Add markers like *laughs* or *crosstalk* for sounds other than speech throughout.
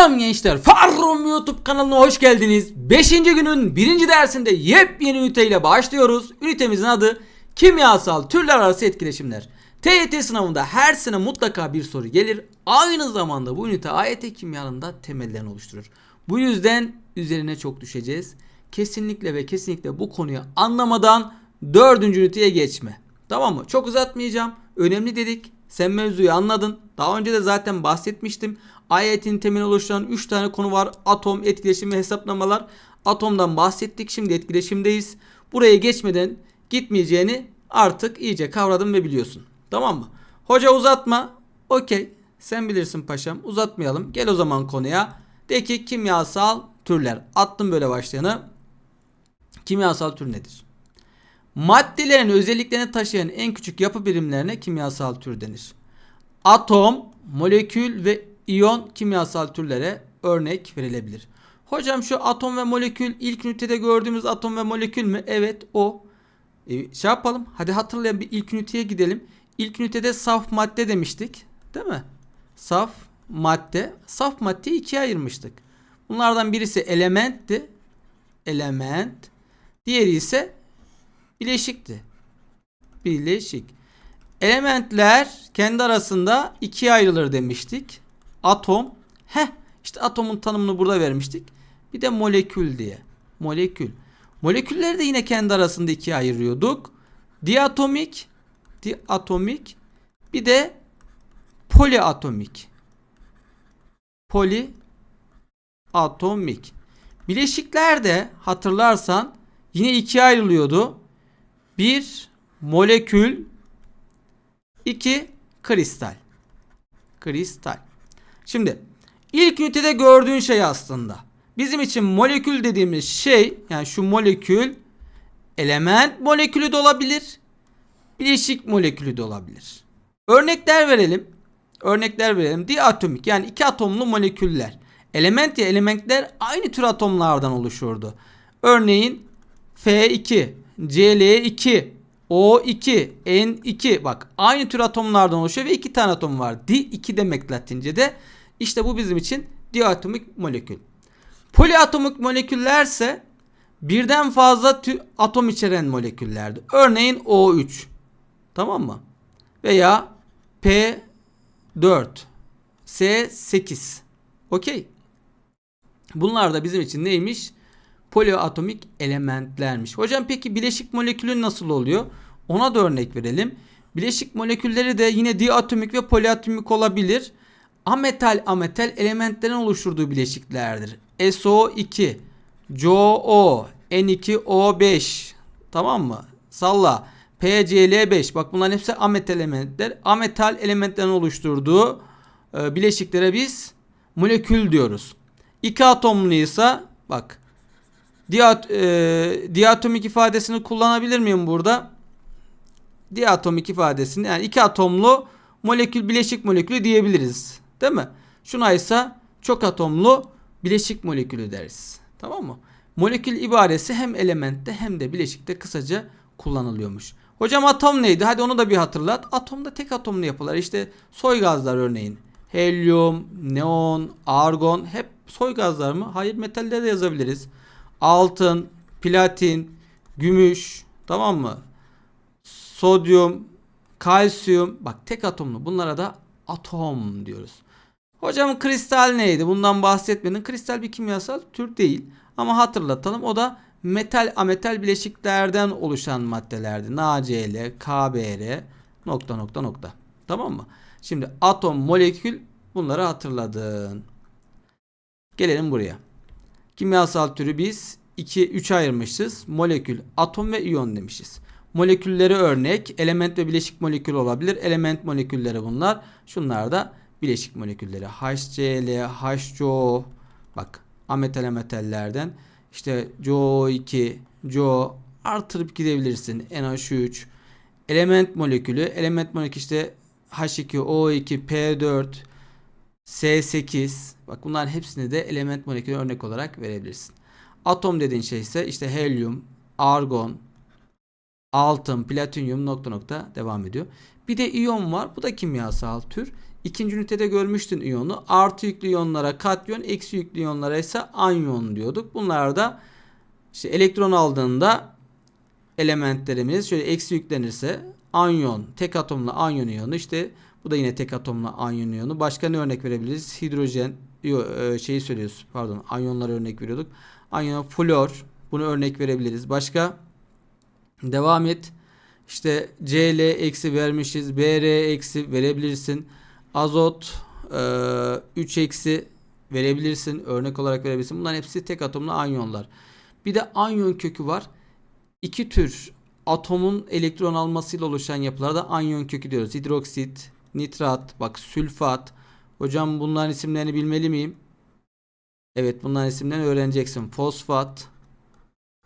Selam gençler. Farrum YouTube kanalına hoş geldiniz. 5. günün 1. dersinde yepyeni üniteyle başlıyoruz. Ünitemizin adı kimyasal türler arası etkileşimler. TYT sınavında her sene mutlaka bir soru gelir. Aynı zamanda bu ünite AYT kimyanın da temellerini oluşturur. Bu yüzden üzerine çok düşeceğiz. Kesinlikle ve kesinlikle bu konuyu anlamadan 4. üniteye geçme. Tamam mı? Çok uzatmayacağım. Önemli dedik. Sen mevzuyu anladın. Daha önce de zaten bahsetmiştim. AYT'nin temeli oluşturan 3 tane konu var. Atom, etkileşim ve hesaplamalar. Atomdan bahsettik. Şimdi etkileşimdeyiz. Buraya geçmeden gitmeyeceğini artık iyice kavradın ve biliyorsun. Tamam mı? Hoca uzatma. Okey. Sen bilirsin paşam. Uzatmayalım. Gel o zaman konuya. De ki kimyasal türler. Attım böyle başlayanı. Kimyasal tür nedir? Maddelerin özelliklerini taşıyan en küçük yapı birimlerine kimyasal tür denir. Atom, molekül ve iyon kimyasal türlere örnek verilebilir. Hocam şu atom ve molekül ilk ünitede gördüğümüz atom ve molekül mü? Evet o. E, şey yapalım. Hadi hatırlayalım bir ilk üniteye gidelim. İlk ünitede saf madde demiştik. Değil mi? Saf madde. Saf maddeyi ikiye ayırmıştık. Bunlardan birisi elementti. Element. Diğeri ise bileşikti. Bileşik. Elementler kendi arasında ikiye ayrılır demiştik. Atom. Heh işte atomun tanımını burada vermiştik. Bir de molekül diye. Molekül. Molekülleri de yine kendi arasında ikiye ayırıyorduk. Diatomik. Diatomik. Bir de poliatomik. Poliatomik. Bileşikler de hatırlarsan yine ikiye ayrılıyordu. Bir molekül, iki kristal. Kristal. Şimdi ilk ünitede gördüğün şey aslında. Bizim için molekül dediğimiz şey yani şu molekül element molekülü de olabilir. Bileşik molekülü de olabilir. Örnekler verelim. Örnekler verelim. Diatomik yani iki atomlu moleküller. Element ya elementler aynı tür atomlardan oluşurdu. Örneğin F2, Cl2, O2, N2 bak aynı tür atomlardan oluşuyor ve iki tane atom var. Di2 demek Latince'de. İşte bu bizim için diatomik molekül. Poliatomik moleküllerse birden fazla atom içeren moleküllerdi. Örneğin O3. Tamam mı? Veya P4, S8. Okey. Bunlar da bizim için neymiş? Poliatomik elementlermiş. Hocam peki bileşik molekülün nasıl oluyor? Ona da örnek verelim. Bileşik molekülleri de yine diatomik ve poliatomik olabilir. Ametal ametal elementlerin oluşturduğu bileşiklerdir. SO2, CoO, N2O5 tamam mı? Salla. PCl5 bak bunların hepsi ametal elementler. Ametal elementlerin oluşturduğu e, bileşiklere biz molekül diyoruz. İki atomluysa bak diat, e, diatomik ifadesini kullanabilir miyim burada? Diatomik ifadesini yani iki atomlu molekül bileşik molekülü diyebiliriz. Değil mi? Şuna ise çok atomlu bileşik molekülü deriz. Tamam mı? Molekül ibaresi hem elementte hem de bileşikte kısaca kullanılıyormuş. Hocam atom neydi? Hadi onu da bir hatırlat. Atomda tek atomlu yapılar. İşte soy gazlar örneğin. Helyum, neon, argon hep soy gazlar mı? Hayır metalde de yazabiliriz. Altın, platin, gümüş tamam mı? Sodyum, kalsiyum bak tek atomlu bunlara da atom diyoruz. Hocam kristal neydi? Bundan bahsetmedin. Kristal bir kimyasal tür değil. Ama hatırlatalım. O da metal ametal bileşiklerden oluşan maddelerdi. NaCl, KBr nokta nokta nokta. Tamam mı? Şimdi atom, molekül bunları hatırladın. Gelelim buraya. Kimyasal türü biz 2 3 ayırmışız. Molekül, atom ve iyon demişiz. Molekülleri örnek, element ve bileşik molekül olabilir. Element molekülleri bunlar. Şunlar da bileşik molekülleri. HCl, HCO bak ametal metallerden işte CO2, CO artırıp gidebilirsin. NH3 element molekülü, element molekülü işte H2, O2, P4, S8 bak bunların hepsini de element molekülü örnek olarak verebilirsin. Atom dediğin şey ise işte helyum, argon, altın, platinyum nokta nokta devam ediyor. Bir de iyon var. Bu da kimyasal tür. İkinci ünitede görmüştün iyonu. Artı yüklü iyonlara katyon, eksi yüklü iyonlara ise anyon diyorduk. Bunlar da işte elektron aldığında elementlerimiz şöyle eksi yüklenirse anyon, tek atomlu anyon iyonu işte bu da yine tek atomlu anyon iyonu. Başka ne örnek verebiliriz? Hidrojen e, şeyi söylüyoruz. Pardon, anyonlara örnek veriyorduk. Anyon, flor bunu örnek verebiliriz. Başka devam et. İşte Cl eksi vermişiz. Br eksi verebilirsin. Azot e, 3 eksi verebilirsin. Örnek olarak verebilirsin. Bunların hepsi tek atomlu anyonlar. Bir de anyon kökü var. İki tür atomun elektron almasıyla oluşan yapılarda anyon kökü diyoruz. Hidroksit, nitrat, bak sülfat. Hocam bunların isimlerini bilmeli miyim? Evet bunların isimlerini öğreneceksin. Fosfat.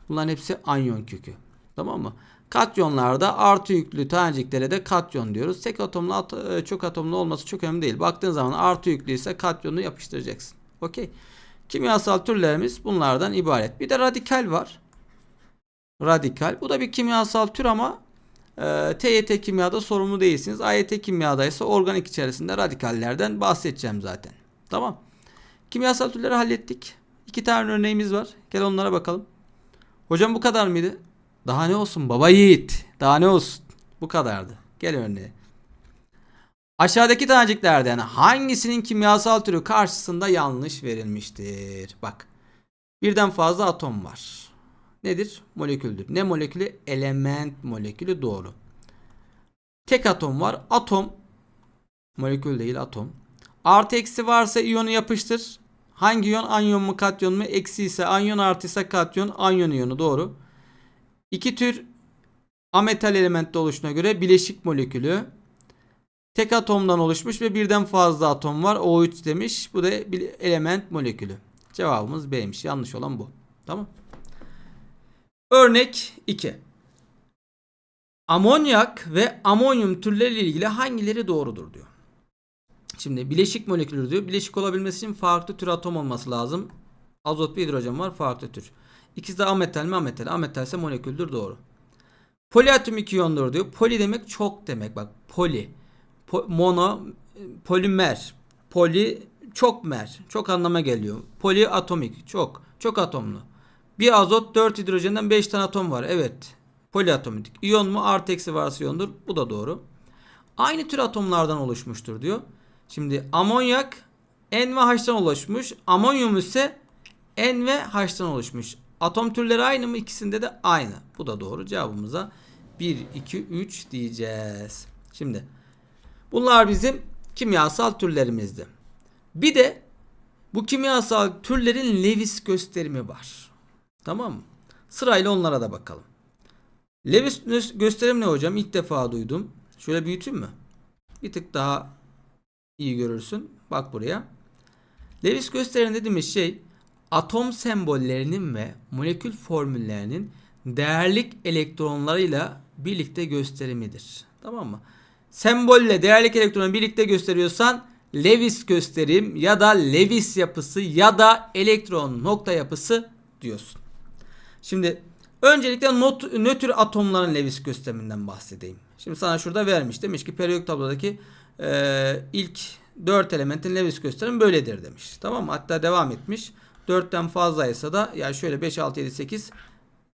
Bunların hepsi anyon kökü. Tamam mı? Katyonlarda artı yüklü taneciklere de katyon diyoruz. Tek atomlu at- e, çok atomlu olması çok önemli değil. Baktığın zaman artı yüklü ise katyonu yapıştıracaksın. Okey. Kimyasal türlerimiz bunlardan ibaret. Bir de radikal var. Radikal. Bu da bir kimyasal tür ama e, TYT kimyada sorumlu değilsiniz. AYT kimyada ise organik içerisinde radikallerden bahsedeceğim zaten. Tamam. Kimyasal türleri hallettik. İki tane örneğimiz var. Gel onlara bakalım. Hocam bu kadar mıydı? Daha ne olsun baba yiğit. Daha ne olsun. Bu kadardı. Gel örneğe. Aşağıdaki taneciklerden hangisinin kimyasal türü karşısında yanlış verilmiştir? Bak. Birden fazla atom var. Nedir? Moleküldür. Ne molekülü? Element molekülü doğru. Tek atom var. Atom molekül değil atom. Artı eksi varsa iyonu yapıştır. Hangi iyon? Anyon mu katyon mu? Eksi ise anyon artıysa katyon. Anyon iyonu doğru. İki tür ametal elementte oluşuna göre bileşik molekülü tek atomdan oluşmuş ve birden fazla atom var. O3 demiş. Bu da bir element molekülü. Cevabımız B'ymiş. Yanlış olan bu. Tamam. Örnek 2. Amonyak ve amonyum türleriyle ilgili hangileri doğrudur diyor. Şimdi bileşik molekülür diyor. Bileşik olabilmesi için farklı tür atom olması lazım. Azot ve hidrojen var farklı tür. İkisi de ametal mi ametal. Ametal ise moleküldür doğru. Poliatomik iyondur diyor. Poli demek çok demek. Bak poli. Po- mono polimer. Poli çok mer. Çok anlama geliyor. Poliatomik çok. Çok atomlu. Bir azot 4 hidrojenden 5 tane atom var. Evet. Poliatomik. İyon mu? Artı eksi varsa iyondur. Bu da doğru. Aynı tür atomlardan oluşmuştur diyor. Şimdi amonyak N ve H'tan oluşmuş. Amonyum ise N ve H'tan oluşmuş. Atom türleri aynı mı? İkisinde de aynı. Bu da doğru. Cevabımıza 1, 2, 3 diyeceğiz. Şimdi bunlar bizim kimyasal türlerimizdi. Bir de bu kimyasal türlerin Lewis gösterimi var. Tamam mı? Sırayla onlara da bakalım. Lewis gösterim ne hocam? İlk defa duydum. Şöyle büyüteyim mü? Bir tık daha iyi görürsün. Bak buraya. Lewis gösterim dediğimiz şey atom sembollerinin ve molekül formüllerinin değerlik elektronlarıyla birlikte gösterimidir. Tamam mı? Sembolle değerlik elektronu birlikte gösteriyorsan Lewis gösterim ya da Lewis yapısı ya da elektron nokta yapısı diyorsun. Şimdi öncelikle not, nötr atomların Lewis gösteriminden bahsedeyim. Şimdi sana şurada vermiş. Demiş ki periyodik tablodaki e, ilk 4 elementin Lewis gösterimi böyledir demiş. Tamam mı? Hatta devam etmiş. 4'ten fazlaysa da yani şöyle 5, 6, 7, 8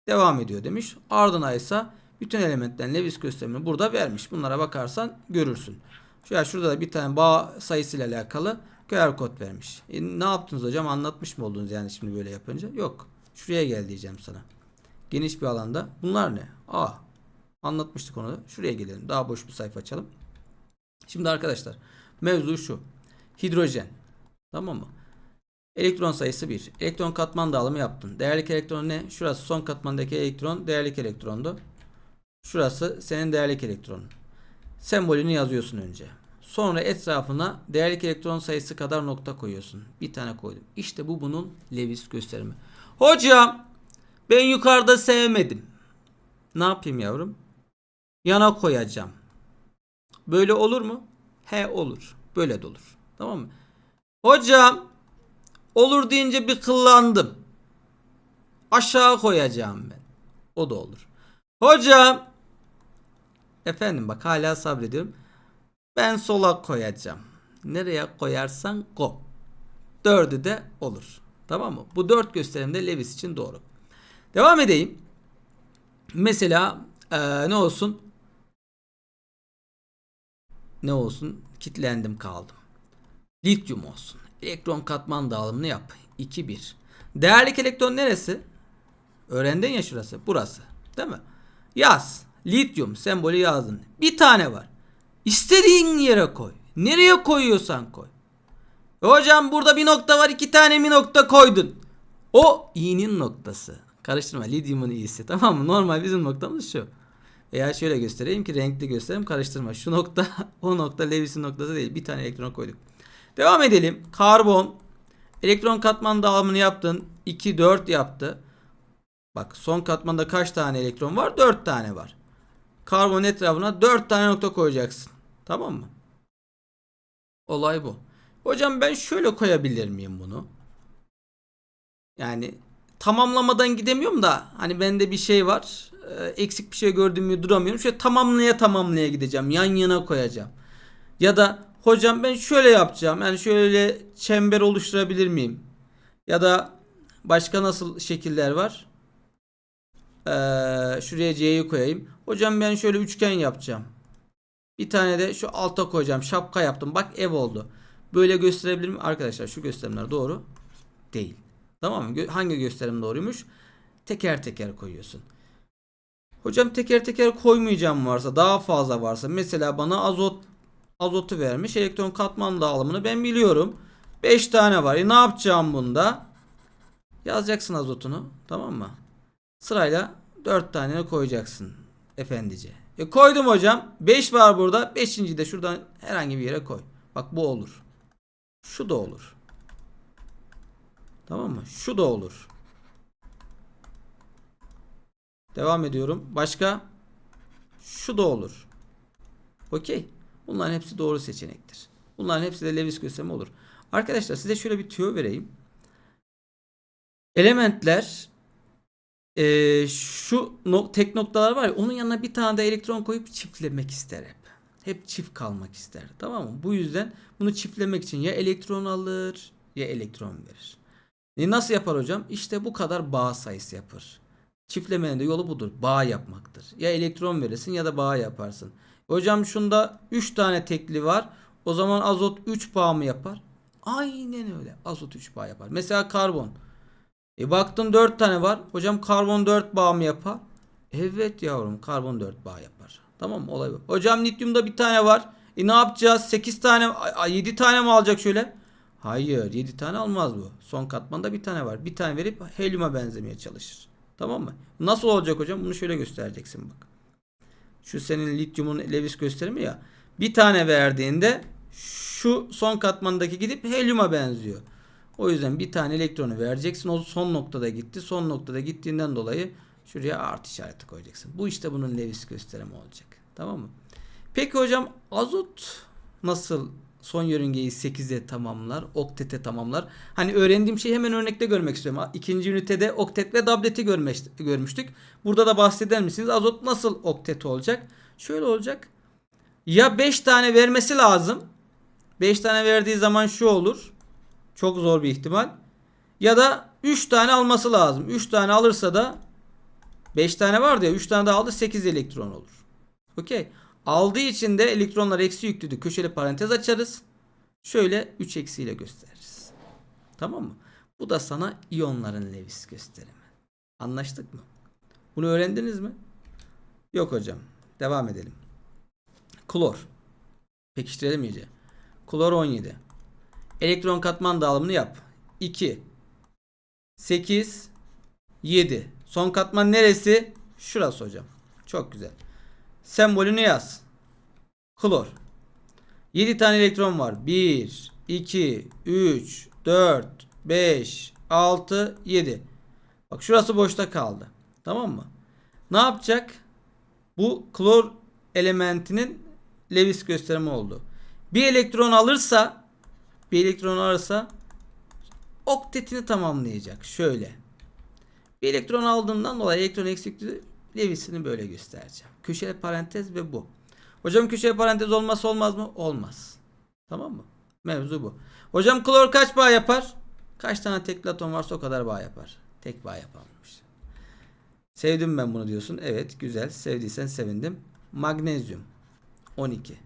devam ediyor demiş. Ardına ise bütün elementlerin Lewis gösterimini burada vermiş. Bunlara bakarsan görürsün. Şöyle şurada da bir tane bağ sayısıyla alakalı QR kod vermiş. E, ne yaptınız hocam? Anlatmış mı oldunuz yani şimdi böyle yapınca? Yok. Şuraya gel diyeceğim sana. Geniş bir alanda. Bunlar ne? Aa. Anlatmıştık onu. Şuraya gelelim. Daha boş bir sayfa açalım. Şimdi arkadaşlar mevzu şu. Hidrojen. Tamam mı? Elektron sayısı 1. Elektron katman dağılımı yaptın. Değerlik elektron ne? Şurası son katmandaki elektron değerlik elektrondu. Şurası senin değerlik elektronun. Sembolünü yazıyorsun önce. Sonra etrafına değerlik elektron sayısı kadar nokta koyuyorsun. Bir tane koydum. İşte bu bunun Lewis gösterimi. Hocam ben yukarıda sevmedim. Ne yapayım yavrum? Yana koyacağım. Böyle olur mu? He olur. Böyle de olur. Tamam mı? Hocam olur deyince bir kıllandım. Aşağı koyacağım ben. O da olur. Hocam efendim bak hala sabrediyorum. Ben sola koyacağım. Nereye koyarsan koy. Dördü de olur. Tamam mı? Bu dört gösterim de Lewis için doğru. Devam edeyim. Mesela eee, ne olsun? Ne olsun? Kitlendim kaldım. Lityum olsun. Elektron katman dağılımını yap. 2 1. Değerlik elektron neresi? Öğrendin ya şurası. Burası. Değil mi? Yaz. Lityum sembolü yazdın. Bir tane var. İstediğin yere koy. Nereye koyuyorsan koy. E Hocam burada bir nokta var. iki tane mi nokta koydun? O i'nin noktası. Karıştırma. Lityumun i'si. Tamam mı? Normal bizim noktamız şu. Veya şöyle göstereyim ki renkli göstereyim. Karıştırma. Şu nokta *laughs* o nokta Lewis'in noktası değil. Bir tane elektron koyduk. Devam edelim. Karbon. Elektron katman dağılımını yaptın. 2 4 yaptı. Bak son katmanda kaç tane elektron var? 4 tane var. Karbon etrafına 4 tane nokta koyacaksın. Tamam mı? Olay bu. Hocam ben şöyle koyabilir miyim bunu? Yani tamamlamadan gidemiyorum da hani bende bir şey var. Ee, Eksik bir şey gördüğüm mü duramıyorum. Şöyle tamamlaya tamamlaya gideceğim. Yan yana koyacağım. Ya da hocam ben şöyle yapacağım. Yani şöyle çember oluşturabilir miyim? Ya da başka nasıl şekiller var? Ee, şuraya C'yi koyayım. Hocam ben şöyle üçgen yapacağım. Bir tane de şu alta koyacağım. Şapka yaptım. Bak ev oldu. Böyle gösterebilir miyim? Arkadaşlar şu gösterimler doğru değil. Tamam mı? Hangi gösterim doğruymuş? Teker teker koyuyorsun. Hocam teker teker koymayacağım varsa daha fazla varsa mesela bana azot azotu vermiş elektron katman dağılımını ben biliyorum. 5 tane var. E ne yapacağım bunda? Yazacaksın azotunu tamam mı? Sırayla 4 tane koyacaksın efendice. E koydum hocam. 5 var burada. 5. de şuradan herhangi bir yere koy. Bak bu olur. Şu da olur. Tamam mı? Şu da olur. Devam ediyorum. Başka? Şu da olur. Okey. Bunların hepsi doğru seçenektir. Bunların hepsi de Lewis gösterimi olur. Arkadaşlar size şöyle bir tüyo vereyim. Elementler eee, şu no- tek noktalar var ya onun yanına bir tane de elektron koyup çiftlemek ister hep. Hep çift kalmak ister. Tamam mı? Bu yüzden bunu çiftlemek için ya elektron alır ya elektron verir. E nasıl yapar hocam? İşte bu kadar bağ sayısı yapar. Çiftlemenin de yolu budur. Bağ yapmaktır. Ya elektron verirsin ya da bağ yaparsın. Hocam şunda 3 tane tekli var. O zaman azot 3 bağ mı yapar? Aynen öyle. Azot 3 bağ yapar. Mesela karbon. E baktın 4 tane var. Hocam karbon 4 bağ mı yapar? Evet yavrum karbon 4 bağ yapar. Tamam mı? Olay bu. Hocam lityumda bir tane var. E ne yapacağız? 8 tane 7 tane mi alacak şöyle? Hayır 7 tane almaz bu. Son katmanda bir tane var. Bir tane verip helyuma benzemeye çalışır. Tamam mı? Nasıl olacak hocam? Bunu şöyle göstereceksin bak. Şu senin lityumun Lewis gösterimi ya. Bir tane verdiğinde şu son katmandaki gidip helyuma benziyor. O yüzden bir tane elektronu vereceksin. O son noktada gitti. Son noktada gittiğinden dolayı şuraya artı işareti koyacaksın. Bu işte bunun Lewis gösterimi olacak. Tamam mı? Peki hocam azot nasıl son yörüngeyi 8'e tamamlar, oktete tamamlar? Hani öğrendiğim şeyi hemen örnekte görmek istiyorum. İkinci ünitede oktet ve dableti görmüştük. Burada da bahseder misiniz? Azot nasıl oktet olacak? Şöyle olacak. Ya 5 tane vermesi lazım. 5 tane verdiği zaman şu olur. Çok zor bir ihtimal. Ya da 3 tane alması lazım. 3 tane alırsa da 5 tane vardı ya 3 tane daha aldı 8 elektron olur. Okey. Aldığı için de elektronlar eksi yüklüydü. Köşeli parantez açarız. Şöyle 3 eksiyle gösteririz. Tamam mı? Bu da sana iyonların Lewis gösterimi. Anlaştık mı? Bunu öğrendiniz mi? Yok hocam. Devam edelim. Klor. Pekiştirelim iyice. Klor 17. Elektron katman dağılımını yap. 2 8 7. Son katman neresi? Şurası hocam. Çok güzel. Sembolünü yaz. Klor. 7 tane elektron var. 1 2 3 4 5 6 7. Bak şurası boşta kaldı. Tamam mı? Ne yapacak? Bu klor elementinin Lewis gösterimi oldu. Bir elektron alırsa bir elektron alırsa oktetini tamamlayacak. Şöyle. Bir elektron aldığından dolayı elektron eksikliği Lewis'ini böyle göstereceğim. Köşeli parantez ve bu. Hocam köşeli parantez olmazsa olmaz mı? Olmaz. Tamam mı? Mevzu bu. Hocam klor kaç bağ yapar? Kaç tane tekli atom varsa o kadar bağ yapar. Tek bağ yapamamış. Sevdim ben bunu diyorsun. Evet güzel. Sevdiysen sevindim. Magnezyum 12.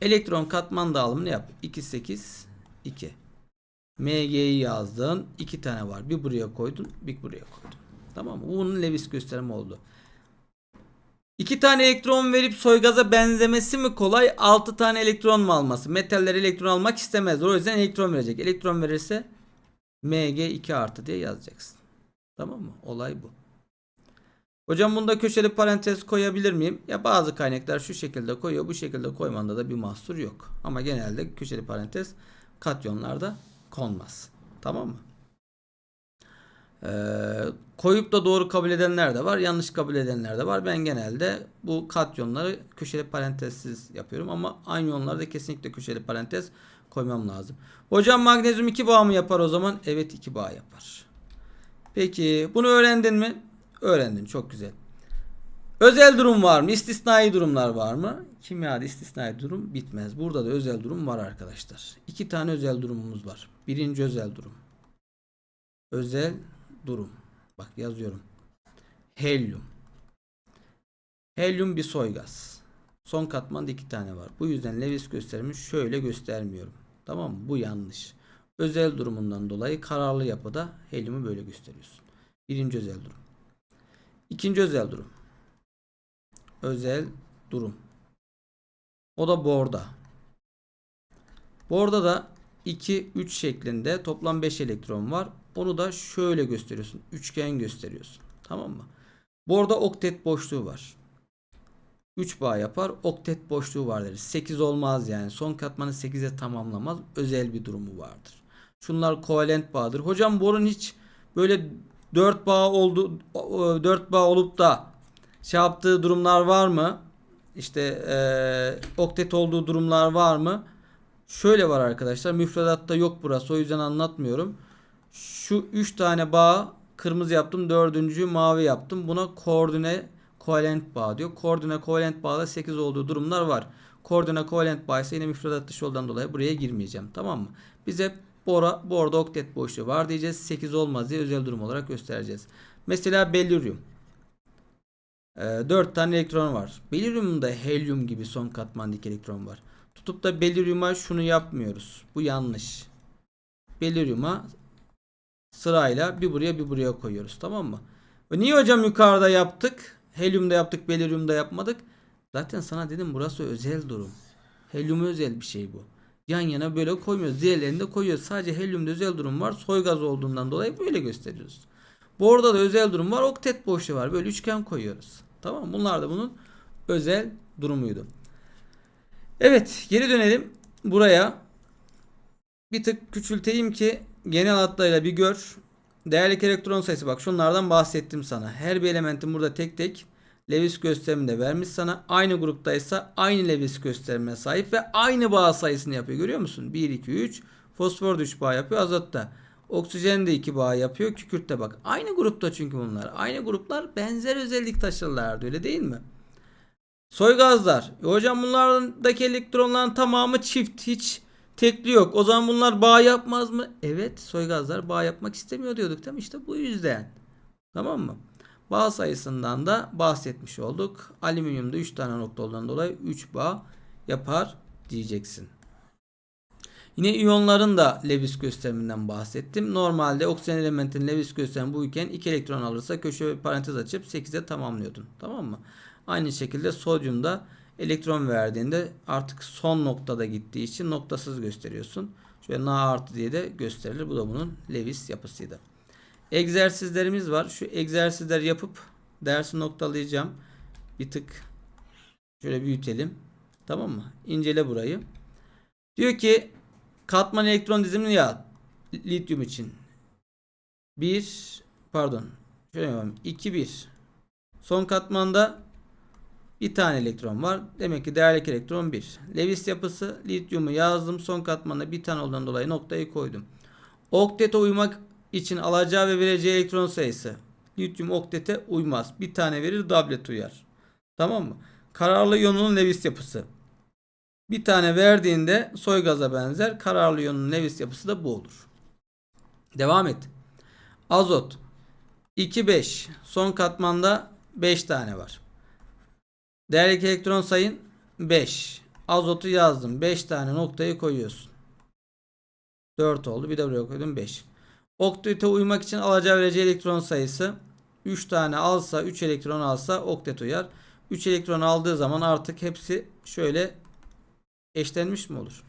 Elektron katman dağılımını yap. 2 8 2. Mg'yi yazdın. 2 tane var. Bir buraya koydun, bir buraya koydun. Tamam mı? Bunun Lewis gösterimi oldu. İki tane elektron verip soygaza benzemesi mi kolay? 6 tane elektron mu alması? Metaller elektron almak istemez. O yüzden elektron verecek. Elektron verirse Mg 2 artı diye yazacaksın. Tamam mı? Olay bu. Hocam bunda köşeli parantez koyabilir miyim? Ya bazı kaynaklar şu şekilde koyuyor. Bu şekilde koymanda da bir mahsur yok. Ama genelde köşeli parantez katyonlarda konmaz. Tamam mı? Ee, koyup da doğru kabul edenler de var. Yanlış kabul edenler de var. Ben genelde bu katyonları köşeli parantezsiz yapıyorum. Ama anyonlarda kesinlikle köşeli parantez koymam lazım. Hocam magnezyum 2 bağ mı yapar o zaman? Evet 2 bağ yapar. Peki bunu öğrendin mi? Öğrendin. Çok güzel. Özel durum var mı? İstisnai durumlar var mı? Kimyada istisnai durum bitmez. Burada da özel durum var arkadaşlar. İki tane özel durumumuz var. Birinci özel durum. Özel durum. Bak yazıyorum. Helyum. Helyum bir soygaz. Son katmanda iki tane var. Bu yüzden Lewis gösterimi şöyle göstermiyorum. Tamam mı? Bu yanlış. Özel durumundan dolayı kararlı yapıda helyumu böyle gösteriyorsun. Birinci özel durum. İkinci özel durum. Özel durum. O da borda. Borda da 2 3 şeklinde toplam 5 elektron var. Onu da şöyle gösteriyorsun. Üçgen gösteriyorsun. Tamam mı? Borda oktet boşluğu var. 3 bağ yapar. Oktet boşluğu var deriz. 8 olmaz yani. Son katmanı 8'e tamamlamaz. Özel bir durumu vardır. Şunlar kovalent bağdır. Hocam borun hiç böyle 4 bağ oldu 4 bağ olup da şey yaptığı durumlar var mı? İşte eee oktet olduğu durumlar var mı? Şöyle var arkadaşlar. Müfredatta yok burası. O yüzden anlatmıyorum. Şu 3 tane bağ kırmızı yaptım. Dördüncü mavi yaptım. Buna koordine kovalent bağ diyor. Koordine kovalent bağda 8 olduğu durumlar var. Koordine kovalent bağ ise yine müfredat dışı yoldan dolayı buraya girmeyeceğim. Tamam mı? Bize bora, borda oktet boşluğu var diyeceğiz. 8 olmaz diye özel durum olarak göstereceğiz. Mesela belyuryum. 4 tane elektron var. Belyuryumda helyum gibi son katmandaki elektron var. Tutup da belyuryuma şunu yapmıyoruz. Bu yanlış. Belyuryuma sırayla bir buraya bir buraya koyuyoruz. Tamam mı? Ve niye hocam yukarıda yaptık? Helyumda yaptık, belyuryumda yapmadık. Zaten sana dedim burası özel durum. Helyum özel bir şey bu. Yan yana böyle koymuyoruz. Diğerlerini de koyuyoruz. Sadece helyumda özel durum var. Soygaz olduğundan dolayı böyle gösteriyoruz. Bu orada da özel durum var. Oktet boşluğu var. Böyle üçgen koyuyoruz. Tamam? Bunlar da bunun özel durumuydu. Evet geri dönelim buraya. Bir tık küçülteyim ki genel hatlarıyla bir gör. Değerli elektron sayısı bak şunlardan bahsettim sana. Her bir elementin burada tek tek Lewis gösteriminde vermiş sana. Aynı gruptaysa aynı Lewis gösterimine sahip ve aynı bağ sayısını yapıyor. Görüyor musun? 1, 2, 3. Fosfor 3 bağ yapıyor. Azotta. Oksijen de 2 bağ yapıyor. Kükürtte bak. Aynı grupta çünkü bunlar. Aynı gruplar benzer özellik taşırlardı öyle değil mi? Soy gazlar. E hocam bunlardaki elektronların tamamı çift. Hiç tekli yok. O zaman bunlar bağ yapmaz mı? Evet soy gazlar bağ yapmak istemiyor diyorduk değil mi? İşte bu yüzden. Tamam mı? Bağ sayısından da bahsetmiş olduk. Alüminyumda 3 tane nokta olduğundan dolayı 3 bağ yapar diyeceksin. Yine iyonların da Lewis gösteriminden bahsettim. Normalde oksijen elementin Lewis gösterimi buyken 2 elektron alırsa köşe parantez açıp 8'e tamamlıyordun. Tamam mı? Aynı şekilde sodyumda elektron verdiğinde artık son noktada gittiği için noktasız gösteriyorsun. Şöyle Na artı diye de gösterilir. Bu da bunun Lewis yapısıydı. Egzersizlerimiz var. Şu egzersizler yapıp dersi noktalayacağım. Bir tık şöyle büyütelim. Tamam mı? İncele burayı. Diyor ki katman elektron dizimini ya lityum için 1 pardon şöyle yapalım 2 1 son katmanda bir tane elektron var. Demek ki değerlik elektron 1. Lewis yapısı lityumu yazdım. Son katmanda bir tane olduğundan dolayı noktayı koydum. Oktete uymak için alacağı ve vereceği elektron sayısı. Lityum oktete uymaz. Bir tane verir doublet uyar. Tamam mı? Kararlı iyonun Lewis yapısı. Bir tane verdiğinde soy gaza benzer. Kararlı iyonun Lewis yapısı da bu olur. Devam et. Azot 2 5. Son katmanda 5 tane var. Değerli elektron sayın 5. Azotu yazdım. 5 tane noktayı koyuyorsun. 4 oldu. Bir de buraya koydum 5. Oktete uymak için alacağı vereceği elektron sayısı 3 tane alsa 3 elektron alsa oktet uyar. 3 elektron aldığı zaman artık hepsi şöyle eşlenmiş mi olur?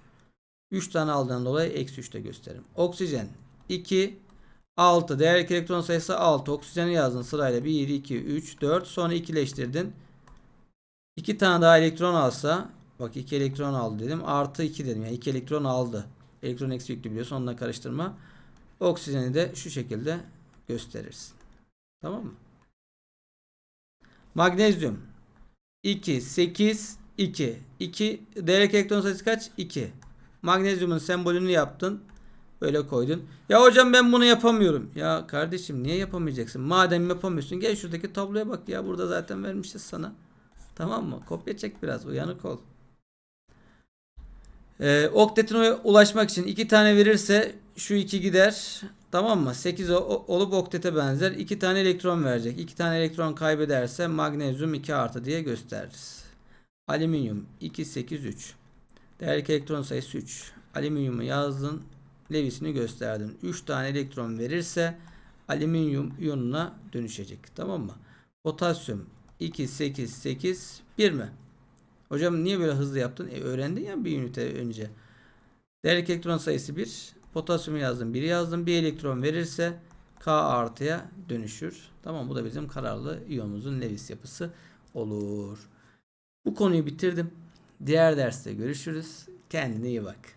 3 tane aldığından dolayı eksi 3 de gösteririm. Oksijen 2 6 değerli elektron sayısı 6 oksijeni yazdın sırayla 1 2 3 4 sonra ikileştirdin. 2 tane daha elektron alsa bak 2 elektron aldı dedim artı 2 dedim yani 2 elektron aldı. Elektron eksi yüklü biliyorsun onunla karıştırma. Oksijeni de şu şekilde gösterirsin. Tamam mı? Magnezyum 2 8 2 2 değerlik elektron sayısı kaç? 2. Magnezyumun sembolünü yaptın. Böyle koydun. Ya hocam ben bunu yapamıyorum. Ya kardeşim niye yapamayacaksın? Madem yapamıyorsun gel şuradaki tabloya bak ya burada zaten vermişiz sana. Tamam mı? Kopya çek biraz uyanık ol. Ee, oktetine ulaşmak için iki tane verirse şu iki gider. Tamam mı? 8 o- o- olup oktete benzer. 2 tane elektron verecek. 2 tane elektron kaybederse magnezyum 2 artı diye gösteririz. Alüminyum 2 8 3. Değerli elektron sayısı 3. Alüminyumu yazdın. Lewis'ini gösterdin. 3 tane elektron verirse alüminyum iyonuna dönüşecek. Tamam mı? Potasyum 2 8 8 1 mi? Hocam niye böyle hızlı yaptın? E, öğrendin ya bir ünite önce. Değerli elektron sayısı 1. Potasyumu yazdım. 1 yazdım. Bir elektron verirse K artıya dönüşür. Tamam bu da bizim kararlı iyonumuzun Lewis yapısı olur. Bu konuyu bitirdim. Diğer derste görüşürüz. Kendine iyi bak.